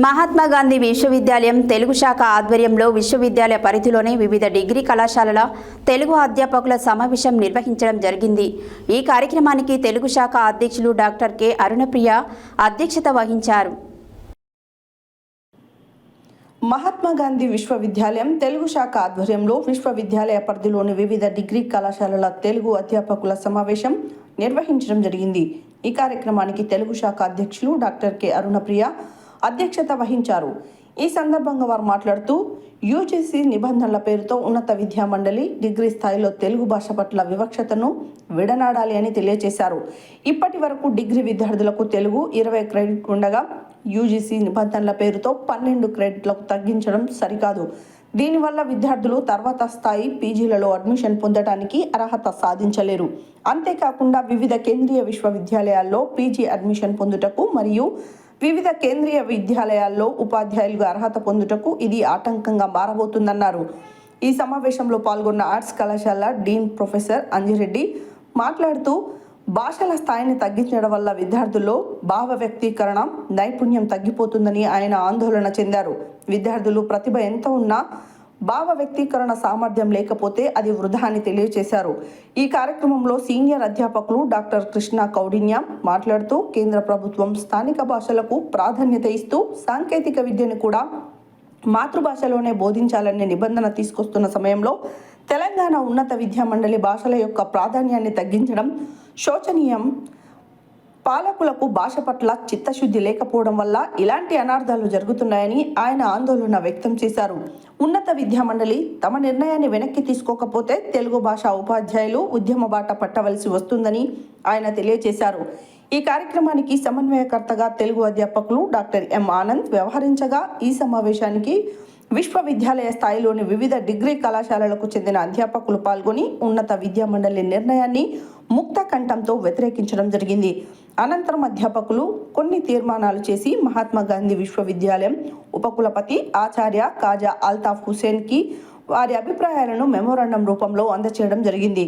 మహాత్మా గాంధీ విశ్వవిద్యాలయం తెలుగు శాఖ ఆధ్వర్యంలో విశ్వవిద్యాలయ పరిధిలోని వివిధ డిగ్రీ కళాశాలల తెలుగు అధ్యాపకుల సమావేశం నిర్వహించడం జరిగింది. ఈ కార్యక్రమానికి తెలుగు శాఖ అధ్యక్షులు డాక్టర్ కె. అరుణప్రియ అధ్యక్షత వహించారు. మహాత్మా గాంధీ విశ్వవిద్యాలయం తెలుగు శాఖ ఆధ్వర్యంలో విశ్వవిద్యాలయ పరిధిలోని వివిధ డిగ్రీ కళాశాలల తెలుగు అధ్యాపకుల సమావేశం నిర్వహించడం జరిగింది. ఈ కార్యక్రమానికి తెలుగు శాఖ అధ్యక్షులు డాక్టర్ కె. అరుణప్రియ అధ్యక్షత వహించారు. ఈ సందర్భంగా వారు మాట్లాడుతూ యూజీసీ నిబంధనల పేరుతో ఉన్నత విద్యా మండలి డిగ్రీ స్థాయిలో తెలుగు భాష పట్ల వివక్షతను విడనాడాలి అని తెలియజేశారు. ఇప్పటి వరకు డిగ్రీ విద్యార్థులకు తెలుగు ఇరవై క్రెడిట్ ఉండగా యూజీసీ నిబంధనల పేరుతో పన్నెండు క్రెడిట్లకు తగ్గించడం సరికాదు. దీనివల్ల విద్యార్థులు తర్వాత స్థాయి పీజీలలో అడ్మిషన్ పొందడానికి అర్హత సాధించలేరు. అంతేకాకుండా వివిధ కేంద్రీయ విశ్వవిద్యాలయాల్లో పీజీ అడ్మిషన్ పొందుటకు మరియు వివిధ కేంద్రీయ విద్యాలయాల్లో ఉపాధ్యాయులుగా అర్హత పొందుటకు ఇది ఆటంకంగా మారబోతుందన్నారు. ఈ సమావేశంలో పాల్గొన్న ఆర్ట్స్ కళాశాల డీన్ ప్రొఫెసర్ అంజిరెడ్డి మాట్లాడుతూ భాషల స్థాయిని తగ్గించడం వల్ల విద్యార్థుల్లో భావ వ్యక్తీకరణ నైపుణ్యం తగ్గిపోతుందని ఆయన ఆందోళన చెందారు. విద్యార్థులు ప్రతిభ ఎంత ఉన్నా భావ వ్యక్తీకరణ సామర్థ్యం లేకపోతే అది వృధా అని తెలియజేశారు ఈ కార్యక్రమంలో సీనియర్ అధ్యాపకులు డాక్టర్ కృష్ణ కౌడిన్య మాట్లాడుతూ కేంద్ర ప్రభుత్వం స్థానిక భాషలకు ప్రాధాన్యత ఇస్తూ సాంకేతిక విద్యను కూడా మాతృభాషలోనే బోధించాలనే నిబంధన తీసుకొస్తున్న సమయంలో తెలంగాణ ఉన్నత విద్యా మండలి భాషల యొక్క ప్రాధాన్యాన్ని తగ్గించడం శోచనీయం. పాలకులకు భాష పట్ల చిత్తశుద్ధి లేకపోవడం వల్ల ఇలాంటి అనార్థాలు జరుగుతున్నాయని ఆయన ఆందోళన వ్యక్తం చేశారు. ఉన్నత విద్యా మండలి తమ నిర్ణయాన్ని వెనక్కి తీసుకోకపోతే తెలుగు భాష ఉపాధ్యాయులు ఉద్యమ బాట పట్టవలసి వస్తుందని ఆయన తెలియజేశారు. ఈ కార్యక్రమానికి సమన్వయకర్తగా తెలుగు అధ్యాపకులు డాక్టర్ ఎం ఆనంద్ వ్యవహరించగా ఈ సమావేశానికి విశ్వవిద్యాలయ స్థాయిలోని వివిధ డిగ్రీ కళాశాలలకు చెందిన అధ్యాపకులు పాల్గొని ఉన్నత విద్యామండలి నిర్ణయాన్ని ముక్త కంఠంతో వ్యతిరేకించడం జరిగింది. అనంతరం అధ్యాపకులు కొన్ని తీర్మానాలు చేసి మహాత్మా గాంధీ విశ్వవిద్యాలయం ఉపకులపతి ఆచార్య కాజా అల్తాఫ్ హుసేన్కి వారి అభిప్రాయాలను మెమోరాండం రూపంలో అందచేయడం జరిగింది.